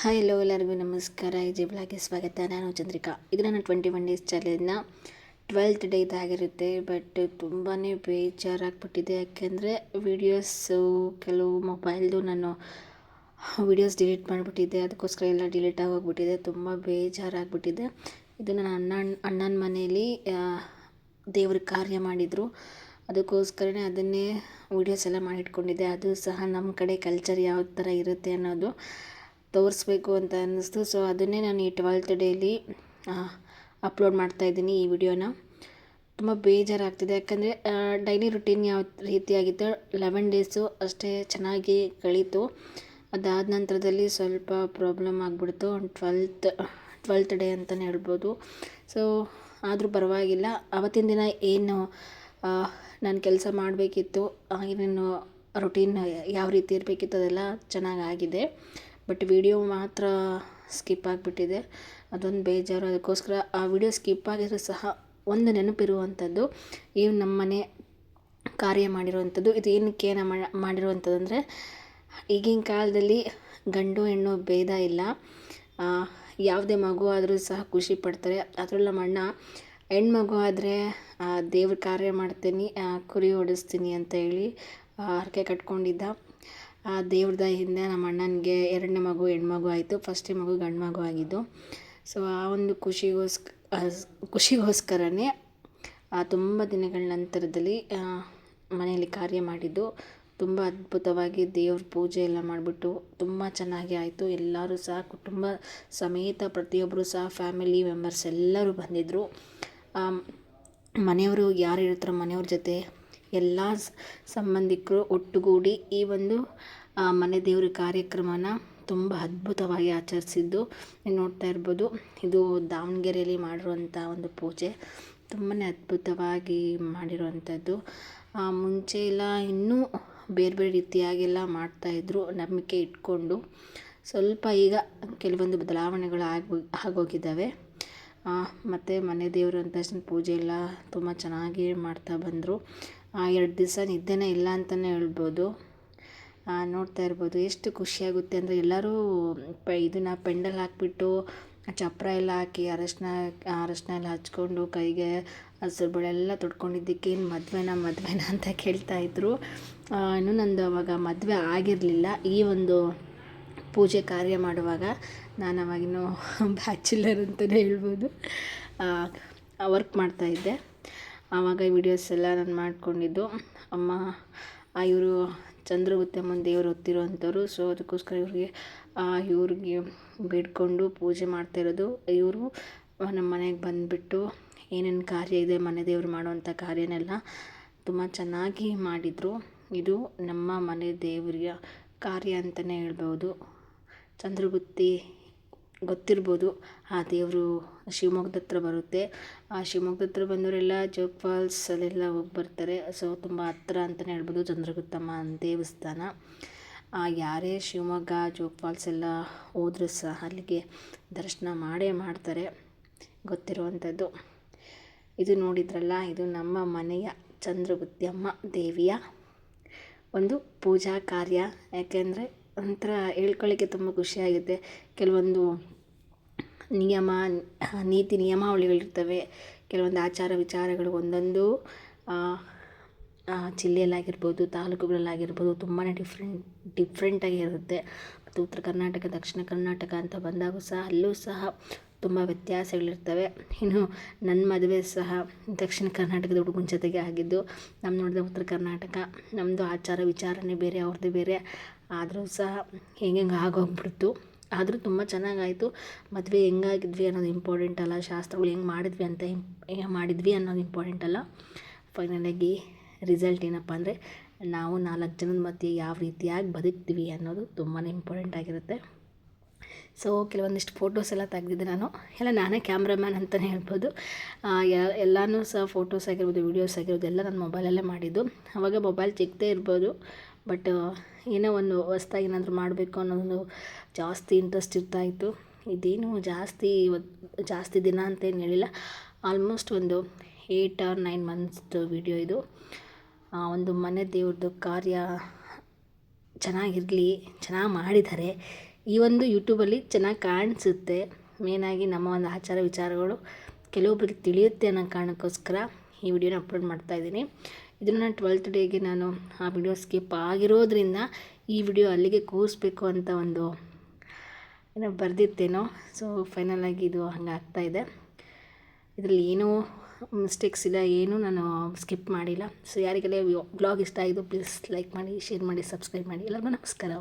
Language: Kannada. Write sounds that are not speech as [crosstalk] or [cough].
ಹಾಯ್ ಹಲೋ ಎಲ್ಲರಿಗೂ ನಮಸ್ಕಾರ. ಜಿ ಬ್ಲಾಗ್ಗೆ ಸ್ವಾಗತ. ನಾನು ಚಂದ್ರಿಕಾ. ಇದು ನನ್ನ ಟ್ವೆಂಟಿ ಒನ್ ಡೇಸ್ ಚಾಲೆಂಜ್ನ ಟ್ವೆಲ್ತ್ ಡೇ ಇದಾಗಿರುತ್ತೆ, ಬಟ್ ತುಂಬಾ ಬೇಜಾರಾಗ್ಬಿಟ್ಟಿದೆ. ಯಾಕೆಂದರೆ ವೀಡಿಯೋಸು ಕೆಲವು ಮೊಬೈಲ್ದು ನಾನು ವೀಡಿಯೋಸ್ ಡಿಲೀಟ್ ಮಾಡಿಬಿಟ್ಟಿದ್ದೆ. ಅದಕ್ಕೋಸ್ಕರ ಎಲ್ಲ ಡಿಲೀಟ್ ಆಗೋಗ್ಬಿಟ್ಟಿದೆ. ತುಂಬ ಬೇಜಾರಾಗ್ಬಿಟ್ಟಿದೆ. ಇದು ನನ್ನ ಅಣ್ಣ ಅಣ್ಣನ ಮನೆಯಲ್ಲಿ ದೇವ್ರ ಕಾರ್ಯ ಮಾಡಿದರು. ಅದಕ್ಕೋಸ್ಕರನೇ ಅದನ್ನೇ ವೀಡಿಯೋಸ್ ಎಲ್ಲ ಮಾಡಿಟ್ಕೊಂಡಿದ್ದೆ. ಅದು ಸಹ ನಮ್ಮ ಕಡೆ ಕಲ್ಚರ್ ಯಾವ ಥರ ಇರುತ್ತೆ ಅನ್ನೋದು. ತೋರಿಸ್ಬೇಕು ಅಂತ ಅನ್ನಿಸ್ತು. ಸೊ ಅದನ್ನೇ ನಾನು ಈ ಟ್ವೆಲ್ತ್ ಡೇಲಿ ಅಪ್ಲೋಡ್ ಮಾಡ್ತಾಯಿದ್ದೀನಿ ಈ ವಿಡಿಯೋನ. ತುಂಬ ಬೇಜಾರಾಗ್ತಿದೆ. ಯಾಕಂದರೆ ಡೈಲಿ ರುಟೀನ್ ಯಾವ ರೀತಿಯಾಗಿತ್ತು ಲೆವೆನ್ ಡೇಸು ಅಷ್ಟೇ ಚೆನ್ನಾಗಿ ಕಳೀತು. ಅದಾದ ನಂತರದಲ್ಲಿ ಸ್ವಲ್ಪ ಪ್ರಾಬ್ಲಮ್ ಆಗಿಬಿಡ್ತು. ಟ್ವೆಲ್ತ್ ಟ್ವೆಲ್ತ್ ಡೇ ಅಂತಲೇ ಹೇಳ್ಬೋದು. ಸೊ ಆದರೂ ಪರವಾಗಿಲ್ಲ. ಆವತ್ತಿನ ದಿನ ಏನು ನಾನು ಕೆಲಸ ಮಾಡಬೇಕಿತ್ತು ಏನೇನು ರುಟೀನ್ ಯಾವ ರೀತಿ ಇರಬೇಕಿತ್ತು ಅದೆಲ್ಲ ಚೆನ್ನಾಗಾಗಿದೆ. ಬಟ್ ವಿಡಿಯೋ ಮಾತ್ರ ಸ್ಕಿಪ್ ಆಗಿಬಿಟ್ಟಿದೆ. ಅದೊಂದು ಬೇಜಾರು. ಅದಕ್ಕೋಸ್ಕರ ಆ ವಿಡಿಯೋ ಸ್ಕಿಪ್ ಆಗಿದ್ರೂ ಸಹ ಒಂದು ನೆನಪಿರುವಂಥದ್ದು. ಈ ನಮ್ಮನೆ ಕಾರ್ಯ ಮಾಡಿರುವಂಥದ್ದು. ಇದು ಏನಕ್ಕೆ ನಮ್ಮ ಮಾಡಿರುವಂಥದ್ದು ಅಂದರೆ ಈಗಿನ ಕಾಲದಲ್ಲಿ ಗಂಡು ಹೆಣ್ಣು ಭೇದ ಇಲ್ಲ. ಯಾವುದೇ ಮಗು ಆದರೂ ಸಹ ಖುಷಿ ಪಡ್ತಾರೆ. ಅದರಲ್ಲೂ ನಮ್ಮ ಅಣ್ಣ ಹೆಣ್ಮಗು ಆದರೆ ದೇವ್ರ ಕಾರ್ಯ ಮಾಡ್ತೀನಿ ಕುರಿ ಓಡಿಸ್ತೀನಿ ಅಂತ ಹೇಳಿ ಹರಕೆ ಕಟ್ಕೊಂಡಿದ್ದ. ಆ ದೇವ್ರ ದಯೆಯಿಂದ ನಮ್ಮ ಅಣ್ಣನಿಗೆ ಎರಡನೇ ಮಗು, ಹೆಣ್ಮಗು ಆಯಿತು. ಫಸ್ಟೇ ಮಗು ಗಂಡು ಮಗು ಆಗಿದ್ದು. ಸೊ ಆ ಒಂದು ಖುಷಿಗೋಸ್ಕ ಖುಷಿಗೋಸ್ಕರನೇ ತುಂಬ ದಿನಗಳ ನಂತರದಲ್ಲಿ ಮನೆಯಲ್ಲಿ ಕಾರ್ಯ ಮಾಡಿದ್ದು. ತುಂಬ ಅದ್ಭುತವಾಗಿ ದೇವ್ರ ಪೂಜೆ ಎಲ್ಲ ಮಾಡಿಬಿಟ್ಟು ತುಂಬ ಚೆನ್ನಾಗಿ ಆಯಿತು. ಎಲ್ಲರೂ ಸಹ ಕುಟುಂಬ ಸಮೇತ ಪ್ರತಿಯೊಬ್ಬರು ಸಹ ಫ್ಯಾಮಿಲಿ ಮೆಂಬರ್ಸ್ ಎಲ್ಲರೂ ಬಂದಿದ್ದರು ಮನೆಯವರು ಯಾರು ಇರ್ತಾರೋ ಮನೆಯವ್ರ ಜೊತೆ ಎಲ್ಲ ಸಂಬಂಧಿಕರು ಒಟ್ಟುಗೂಡಿ ಈ ಒಂದು ಮನೆ ದೇವ್ರ ಕಾರ್ಯಕ್ರಮನ ತುಂಬ ಅದ್ಭುತವಾಗಿ ಆಚರಿಸಿದ್ದು. ನೀವು ನೋಡ್ತಾ ಇರ್ಬೋದು, ಇದು ದಾವಣಗೆರೆಯಲ್ಲಿ ಮಾಡಿರುವಂಥ ಒಂದು ಪೂಜೆ. ತುಂಬಾ ಅದ್ಭುತವಾಗಿ ಮಾಡಿರುವಂಥದ್ದು ಮುಂಚೆ ಎಲ್ಲ ಇನ್ನೂ ಬೇರೆ ಬೇರೆ ರೀತಿಯಾಗೆಲ್ಲ ಮಾಡ್ತಾಯಿದ್ರು ನಂಬಿಕೆ ಇಟ್ಕೊಂಡು. ಸ್ವಲ್ಪ ಈಗ ಕೆಲವೊಂದು ಬದಲಾವಣೆಗಳು ಆಗಿ ಆಗೋಗಿದ್ದಾವೆ. ಮತ್ತು ಮನೆ ದೇವರು ಅಂತ ಪೂಜೆ ಎಲ್ಲ ತುಂಬ ಚೆನ್ನಾಗಿ ಮಾಡ್ತಾ ಬಂದರು. ಎರಡು ದಿವಸ ನಿದ್ದೆನೇ ಇಲ್ಲ ಅಂತಲೇ ಹೇಳ್ಬೋದು. ನೋಡ್ತಾ ಇರ್ಬೋದು. ಎಷ್ಟು ಖುಷಿಯಾಗುತ್ತೆ ಅಂದರೆ ಎಲ್ಲರೂ ಪ, ಇದನ್ನು ಪೆಂಡಲ್ ಹಾಕಿಬಿಟ್ಟು ಚಪ್ಪರ ಎಲ್ಲ ಹಾಕಿ ಅರಶಿನ ಅರಶಿನ ಎಲ್ಲ ಹಚ್ಕೊಂಡು ಕೈಗೆ ಹಸಿರು ಬಳೆ ಎಲ್ಲ ತೊಡ್ಕೊಂಡಿದ್ದಕ್ಕೆ ಏನು ಮದುವೆನಾ, ಮದುವೆನ ಅಂತ ಕೇಳ್ತಾಯಿದ್ರು ಇನ್ನೂ ನಂದು ಅವಾಗ ಮದುವೆ ಆಗಿರಲಿಲ್ಲ. ಈ ಒಂದು ಪೂಜೆ ಕಾರ್ಯ ಮಾಡುವಾಗ ನಾನು ಅವಾಗಿನ್ನೂ ಬ್ಯಾಚುಲರ್ [laughs] ಅಂತಲೇ ಹೇಳ್ಬೋದು. ವರ್ಕ್ ಮಾಡ್ತಾಯಿದ್ದೆ ಆವಾಗ ವೀಡಿಯೋಸ್ ಎಲ್ಲ ನಾನು ಮಾಡಿಕೊಂಡಿದ್ದು. ಅಮ್ಮ ಇವರು ಚಂದ್ರಗುತ್ತಿ ಅಮ್ಮನ ದೇವರು ಹೊತ್ತಿರುವಂಥವ್ರು ಸೊ ಅದಕ್ಕೋಸ್ಕರ ಇವ್ರಿಗೆ ಇವ್ರಿಗೆ ಬೇಡ್ಕೊಂಡು ಪೂಜೆ ಮಾಡ್ತಾಯಿರೋದು ಇವರು ನಮ್ಮ ಮನೆಗೆ ಬಂದುಬಿಟ್ಟು ಏನೇನು ಕಾರ್ಯ ಇದೆ, ಮನೆ ದೇವರು ಮಾಡುವಂಥ ಕಾರ್ಯನೆಲ್ಲ ತುಂಬ ಚೆನ್ನಾಗಿ ಮಾಡಿದರು. ಇದು ನಮ್ಮ ಮನೆ ದೇವರಿಯ ಕಾರ್ಯ ಅಂತಲೇ ಹೇಳ್ಬೋದು. ಚಂದ್ರಗುತ್ತಿ ಗೊತ್ತಿರ್ಬೋದು. ಆ ದೇವರು ಶಿವಮೊಗ್ಗದ ಹತ್ರ ಬರುತ್ತೆ. ಆ ಶಿವಮೊಗ್ಗದ ಹತ್ರ ಬಂದವರೆಲ್ಲ ಜೋಗ್ ಫಾಲ್ಸ್ ಅಲ್ಲೆಲ್ಲ ಹೋಗಿ ಬರ್ತಾರೆ. ಸೊ, ತುಂಬ ಹತ್ರ ಅಂತಲೇ ಹೇಳ್ಬೋದು ಚಂದ್ರಗುತ್ತಮ್ಮ ದೇವಸ್ಥಾನ. ಯಾರೇ ಶಿವಮೊಗ್ಗ, ಜೋಗ್ ಫಾಲ್ಸ್ ಎಲ್ಲ ಹೋದರೂ ಸಹ ಅಲ್ಲಿಗೆ ದರ್ಶನ ಮಾಡೇ ಮಾಡ್ತಾರೆ ಗೊತ್ತಿರುವಂಥದ್ದು. ಇದು ನೋಡಿದ್ರಲ್ಲ, ಇದು ನಮ್ಮ ಮನೆಯ ಚಂದ್ರಗುತ್ತಮ್ಮ ದೇವಿಯ ಒಂದು ಪೂಜಾ ಕಾರ್ಯ. ಯಾಕೆಂದರೆ ಒಂಥರ ಹೇಳ್ಕೊಳ್ಳಿಕ್ಕೆ ತುಂಬ ಖುಷಿಯಾಗುತ್ತೆ. ಕೆಲವೊಂದು ನಿಯಮ, ನೀತಿ ನಿಯಮಾವಳಿಗಳಿರ್ತವೆ. ಕೆಲವೊಂದು ಆಚಾರ ವಿಚಾರಗಳು ಒಂದೊಂದು ಜಿಲ್ಲೆಯಲ್ಲಾಗಿರ್ಬೋದು, ತಾಲೂಕುಗಳಲ್ಲಾಗಿರ್ಬೋದು ತುಂಬಾ ಡಿಫ್ರೆಂಟ್, ಡಿಫ್ರೆಂಟಾಗಿ ಇರುತ್ತೆ. ಮತ್ತು ಉತ್ತರ ಕರ್ನಾಟಕ, ದಕ್ಷಿಣ ಕರ್ನಾಟಕ ಅಂತ ಬಂದಾಗೂ ಸಹ ಅಲ್ಲೂ ಸಹ ತುಂಬ ವ್ಯತ್ಯಾಸಗಳಿರ್ತವೆ. ಇನ್ನು ನನ್ನ ಮದುವೆ ಸಹ ದಕ್ಷಿಣ ಕರ್ನಾಟಕದ ಹುಡುಗನ ಜೊತೆಗೆ ಆಗಿದ್ದು ನಮ್ಮ ನೋಡಿದ ಉತ್ತರ ಕರ್ನಾಟಕ ನಮ್ಮದು ಆಚಾರ ವಿಚಾರನೇ ಬೇರೆ ಅವ್ರದ್ದು ಬೇರೆ. ಆದರೂ ಸಹ ಹೆಂಗೆಂಗೆ ಆಗೋಗ್ಬಿಡ್ತು. ಆದರೂ ತುಂಬ ಚೆನ್ನಾಗಾಯಿತು. ಮದುವೆ ಹೆಂಗಾಗಿದ್ವಿ ಅನ್ನೋದು ಇಂಪಾರ್ಟೆಂಟ್ ಅಲ್ಲ. ಶಾಸ್ತ್ರಗಳು ಹೆಂಗೆ ಮಾಡಿದ್ವಿ ಅಂತ ಹೆಂಗೆ ಮಾಡಿದ್ವಿ ಅನ್ನೋದು ಇಂಪಾರ್ಟೆಂಟ್ ಅಲ್ಲ. ಫೈನಲಾಗಿ ರಿಸಲ್ಟ್ ಏನಪ್ಪ ಅಂದರೆ, ನಾವು ನಾಲ್ಕು ಜನದ ಮಧ್ಯೆ ಯಾವ ರೀತಿಯಾಗಿ ಬದುಕ್ತೀವಿ ಅನ್ನೋದು ತುಂಬಾ ಇಂಪಾರ್ಟೆಂಟ್ ಆಗಿರುತ್ತೆ. ಸೊ ಕೆಲವೊಂದಿಷ್ಟು ಫೋಟೋಸ್ ಎಲ್ಲ ತೆಗೆದಿದ್ದೆ ನಾನು. ಎಲ್ಲ ನಾನೇ ಕ್ಯಾಮ್ರಾಮ್ಯಾನ್ ಅಂತಲೇ ಹೇಳ್ಬೋದು. ಎಲ್ಲನೂ ಸಹ ಫೋಟೋಸ್ ಆಗಿರ್ಬೋದು ವೀಡಿಯೋಸ್ ಆಗಿರ್ಬೋದು, ಎಲ್ಲ ನನ್ನ ಮೊಬೈಲಲ್ಲೇ ಮಾಡಿದ್ದು. ಅವಾಗ ಮೊಬೈಲ್ ಚಿಕ್ಕದೇ ಇರ್ಬೋದು. ಬಟ್ ಏನೋ ಒಂದು ಹೊಸ್ದಾಗಿ ಏನಾದರೂ ಮಾಡಬೇಕು ಅನ್ನೋದೊಂದು ಜಾಸ್ತಿ ಇಂಟ್ರೆಸ್ಟ್ ಇರ್ತಾಯಿತ್ತು ಇದೇನು ಜಾಸ್ತಿ ಜಾಸ್ತಿ ದಿನ ಅಂತೇನು ಹೇಳಿಲ್ಲ. ಆಲ್ಮೋಸ್ಟ್ ಒಂದು ಏಯ್ಟ್ ಆರ್ ನೈನ್ ಮಂತ್ಸ್ದು ವಿಡಿಯೋ ಇದು. ಒಂದು ಮನೆ ದೇವ್ರದ್ದು ಕಾರ್ಯ ಚೆನ್ನಾಗಿರಲಿ, ಚೆನ್ನಾಗಿ ಮಾಡಿದ್ದಾರೆ. ಈ ಒಂದು ಯೂಟ್ಯೂಬಲ್ಲಿ ಚೆನ್ನಾಗಿ ಕಾಣಿಸುತ್ತೆ. ಮೇನಾಗಿ ನಮ್ಮ ಒಂದು ಆಚಾರ ವಿಚಾರಗಳು ಕೆಲವೊಬ್ಬರಿಗೆ ತಿಳಿಯುತ್ತೆ ಅನ್ನೋ ಕಾರಣಕ್ಕೋಸ್ಕರ ಈ ವಿಡಿಯೋನ ಅಪ್ಲೋಡ್ ಮಾಡ್ತಾ ಇದ್ದೀನಿ. ಇದನ್ನು ನಾನು ಟ್ವೆಲ್ತ್ ಡೇಗೆ ನಾನು ಆ ವಿಡಿಯೋ ಸ್ಕಿಪ್ ಆಗಿರೋದ್ರಿಂದ ಈ ವಿಡಿಯೋ ಅಲ್ಲಿಗೆ ಕೂರಿಸ್ಬೇಕು ಅಂತ ಒಂದು ಏನೋ ಬರೆದಿತ್ತೇನೋ. ಸೊ ಫೈನಲಾಗಿ ಇದು ಹಂಗೆ ಆಗ್ತಾಯಿದೆ ಇದರಲ್ಲಿ ಏನೂ ಮಿಸ್ಟೇಕ್ಸ್ ಇಲ್ಲ, ಏನೂ ನಾನು ಸ್ಕಿಪ್ ಮಾಡಿಲ್ಲ. ಸೊ ಯಾರಿಗೆಲ್ಲ ಬ್ಲಾಗ್ ಇಷ್ಟ ಆಯಿತು ಪ್ಲೀಸ್ ಲೈಕ್ ಮಾಡಿ ಶೇರ್ ಮಾಡಿ ಸಬ್ಸ್ಕ್ರೈಬ್ ಮಾಡಿ. ಎಲ್ಲರಿಗೂ ನಮಸ್ಕಾರ.